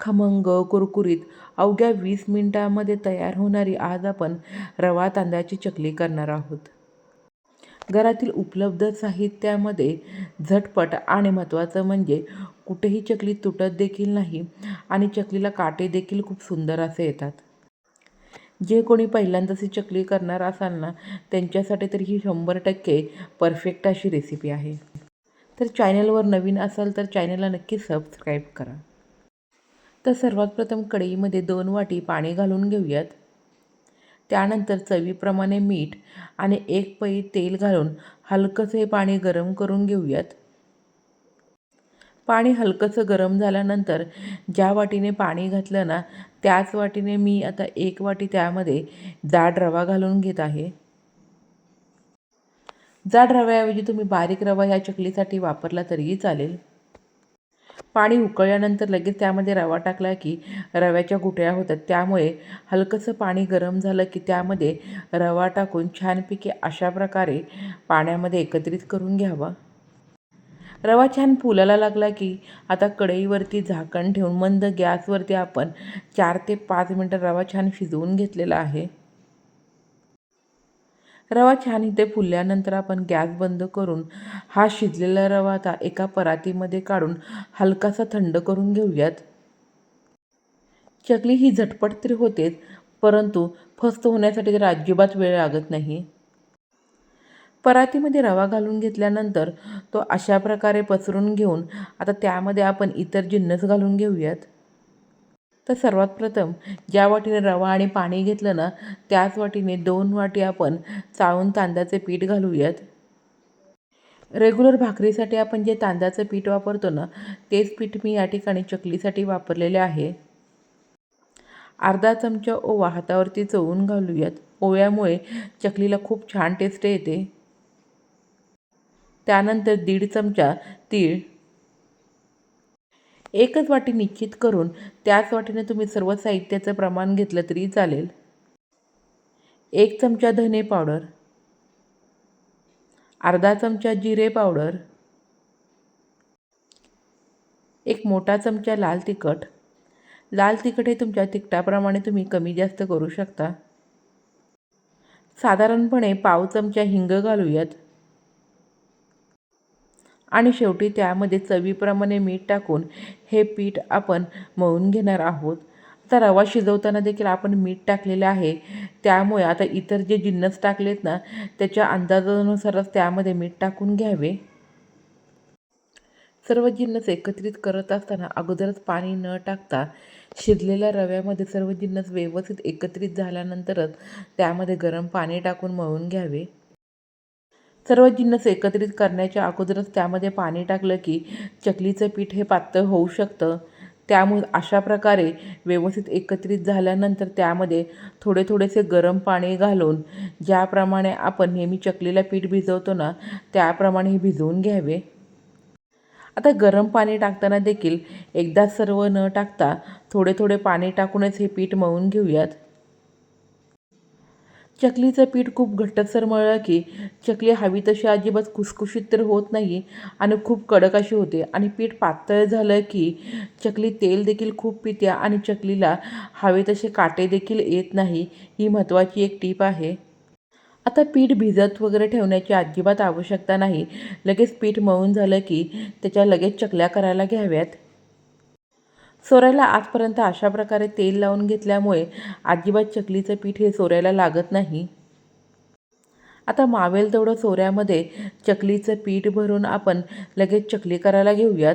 खमंग कुरकुरीत अवघ्या वीस मिनिटांमध्ये तयार होणारी आज आपण रवा तांदळाची चकली करणार आहोत. घरातील उपलब्ध साहित्यामध्ये झटपट आणि महत्त्वाचं म्हणजे कुठेही चकली तुटत देखील नाही आणि चकलीला काटे देखील खूप सुंदर असे येतात. जे कोणी पहिल्यांदाच ही चकली करणार असाल ना त्यांच्यासाठी तर ही शंभर टक्के परफेक्ट अशी रेसिपी आहे. तर चॅनलवर नवीन असाल तर चॅनलला नक्की सबस्क्राईब करा. तर सर्वात प्रथम कढईमध्ये दोन वाटी पाणी घालून घेऊयात. त्यानंतर चवीप्रमाणे मीठ आणि एक पई तेल घालून हलकंसं हे पाणी गरम करून घेऊयात. पाणी हलकंसं गरम झाल्यानंतर ज्या वाटीने पाणी घातलं ना त्याच वाटीने मी आता एक वाटी त्यामध्ये जाड रवा घालून घेत आहे. जाड रव्याऐवजी तुम्ही बारीक रवा ह्या चकलीसाठी वापरला तरीही चालेल. पाणी उकळल्यानंतर लगेच त्यामध्ये रवा टाकला की रव्याच्या गुठळ्या होतात. त्यामुळे हलकंसं पाणी गरम झालं की त्यामध्ये रवा टाकून छानपैकी अशा प्रकारे पाण्यामध्ये एकत्रित करून घ्यावा. रवा छान फुलायला लागला की आता कढईवरती झाकण ठेवून मंद गॅसवरती आपण चार ते पाच मिनटं रवा छान शिजवून घेतलेला आहे. रवा छान इथे फुलल्यानंतर आपण गॅस बंद करून हा शिजलेला रवा आता एका परातीमध्ये काढून हलकासा थंड करून घेऊयात. चकली ही झटपट तरी होतेच परंतु फस्त होण्यासाठी तर अजिबात वेळ लागत नाही. परातीमध्ये रवा घालून घेतल्यानंतर तो अशा प्रकारे पसरून घेऊन आता त्यामध्ये आपण इतर जिन्नस घालून घेऊयात. तर सर्वात प्रथम ज्या वाटीने रवा आणि पाणी घेतलं ना त्याच वाटीने दोन वाटी आपण चाळून तांदळाचे पीठ घालूयात. रेग्युलर भाकरीसाठी आपण जे तांदळाचं पीठ वापरतो ना तेच पीठ मी या ठिकाणी चकलीसाठी वापरलेले आहे. अर्धा चमचा ओवा हातावरती चवून घालूयात. ओव्यामुळे चकलीला खूप छान टेस्ट येते. त्यानंतर दीड चमचा तीळ एकच वाटी निश्चित करून त्याच वाटीने तुम्ही सर्व साहित्याचं प्रमाण घेतलं तरी चालेल. एक चमचा धने पावडर. अर्धा चमचा जिरे पावडर. एक मोठा चमचा लाल तिखट. लाल तिखट हे तुमच्या तिखटाप्रमाणे तुम्ही कमी जास्त करू शकता. साधारणपणे पाव चमचा हिंग घालूयात. आणि शेवटी त्यामध्ये चवीप्रमाणे मीठ टाकून हे पीठ आपण मळून घेणार आहोत. आता रवा शिजवताना देखील आपण मीठ टाकलेलं आहे. त्यामुळे आता इतर जे जिन्नस टाकलेत ना त्याच्या अंदाजानुसारच त्यामध्ये मीठ टाकून घ्यावे. सर्व जिन्नस एकत्रित करत असताना अगोदरच पाणी न टाकता शिजलेल्या रव्यामध्ये सर्व जिन्नस व्यवस्थित एकत्रित झाल्यानंतरच त्यामध्ये गरम पाणी टाकून मळून घ्यावे. सर्व जिन्नस एकत्रित करण्याच्या अगोदरच त्यामध्ये पाणी टाकलं की चकलीचं पीठ हे पातळ होऊ शकतं. त्यामुळे अशा प्रकारे व्यवस्थित एकत्रित झाल्यानंतर त्यामध्ये थोडे थोडेसे गरम पाणी घालून ज्याप्रमाणे आपण नेहमी चकलीला पीठ भिजवतो ना त्याप्रमाणे हे भिजवून घ्यावे. आता गरम पाणी टाकताना देखील एकदा सर्व न टाकता थोडे थोडे पाणी टाकूनच हे पीठ मळून घेऊयात. चकलीचं पीठ खूप घट्टसर मळलं की चकली हवी तशी अजिबात खुसखुशीत तर होत नाही आणि खूप कडक अशी होते. आणि पीठ पातळ झालं की चकली तेल देखील खूप पिते आणि चकलीला हवे तसे काटे देखील येत नाही ही महत्त्वाची एक टीप आहे. आता पीठ भिजत वगैरे ठेवण्याची अजिबात आवश्यकता नाही. लगेच पीठ मळून झालं की त्याच्या लगेच चकल्या करायला घ्याव्यात. सोऱ्याला आजपर्यंत अशा प्रकारे तेल लावून घेतल्यामुळे अजिबात चकलीचं पीठ हे सोऱ्याला लागत नाही. आता मावेल तेवढं सोऱ्यामध्ये चकलीचं पीठ भरून आपण लगेच चकली करायला घेऊयात.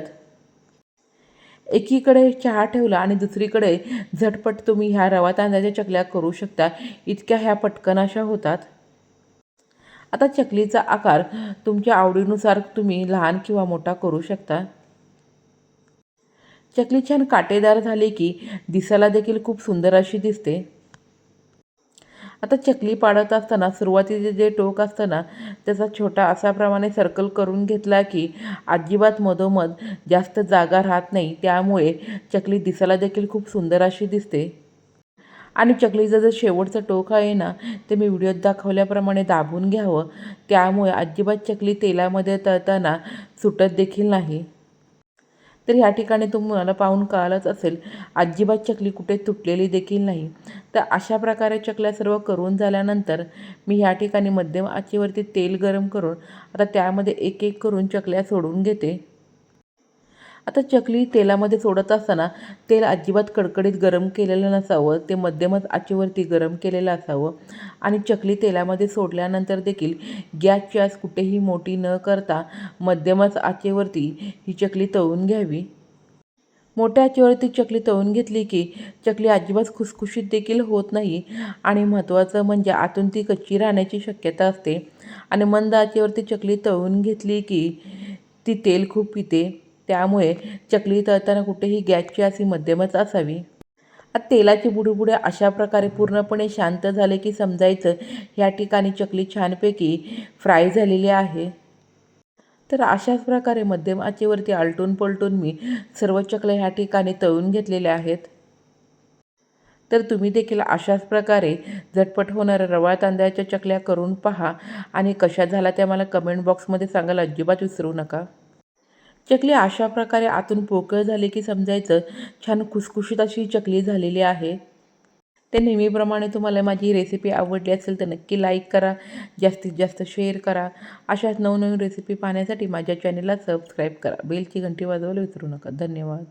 एकीकडे चहा ठेवला आणि दुसरीकडे झटपट तुम्ही ह्या रवा तांदळाच्या चकल्या करू शकता. इतक्या ह्या पटकन अशा होतात. आता चकलीचा आकार तुमच्या आवडीनुसार तुम्ही लहान किंवा मोठा करू शकता. चकली छान काटेदार झाली की दिसायला देखील खूप सुंदर अशी दिसते. आता चकली पाडत असताना सुरुवातीचे जे टोक असतं ना त्याचा छोटा असाप्रमाणे सर्कल करून घेतला की अजिबात मधोमध जास्त जागा राहत नाही. त्यामुळे चकली दिसायला देखील खूप सुंदर अशी दिसते. आणि चकलीचं जर शेवटचं टोक आहे ना ते मी व्हिडिओत दाखवल्याप्रमाणे दाबून घ्यावं. त्यामुळे अजिबात चकली तेलामध्ये तळताना सुटत देखील नाही. तर ह्या ठिकाणी तुम्हाला पाहून कळालंच असेल अजिबात चकली कुठे तुटलेली देखील नाही. तर अशा प्रकारे चकल्या सर्व करून झाल्यानंतर मी ह्या ठिकाणी मध्यम आचेवरती तेल गरम करून आता त्यामध्ये एक एक करून चकल्या सोडून घेते. आता चकली तेलामध्ये सोडत असताना तेल अजिबात कडकडीत गरम केलेलं नसावं ते मध्यमच आचेवरती गरम केलेलं असावं. आणि चकली तेलामध्ये सोडल्यानंतर देखील गॅसची आस कुठेही मोठी न करता मध्यमच आचेवरती ही चकली तळून घ्यावी. मोठ्या आचेवरती चकली तळून घेतली की चकली अजिबात खुसखुशीत देखील होत नाही. आणि महत्त्वाचं म्हणजे आतून ती कच्ची राहण्याची शक्यता असते. आणि मंद आचेवरती चकली तळून घेतली की ती तेल खूप पिते. त्यामुळे चकली तळताना कुठेही गॅसची अशी मध्यमच असावी. तेलाची बुडबुडे अशा प्रकारे पूर्णपणे शांत झाले की समजायचं ह्या ठिकाणी चकली छानपैकी फ्राय झालेली आहे. तर अशाच प्रकारे मध्यम आचेवरती आलटून पलटून मी सर्व चकल्या ह्या ठिकाणी तळून घेतलेल्या आहेत. तर तुम्ही देखील अशाच प्रकारे झटपट होणाऱ्या रवा तांदळाच्या चकल्या करून पहा आणि कशा झाला त्या मला कमेंट बॉक्समध्ये सांगायला अजिबात विसरू नका. चकली अशा प्रकारे आतून पोकळ झाली की समजायचं छान खुसखुशीत अशी चकली झालेली आहे. ते नेहमीप्रमाणे तुम्हाला माझी रेसिपी आवडली असेल तर नक्की लाईक करा जास्तीत जास्त शेअर करा. अशाच नवनवीन रेसिपी पाहण्यासाठी माझ्या चॅनलला सबस्क्राईब करा. बेलची घंटी वाजवायला विसरू नका. धन्यवाद.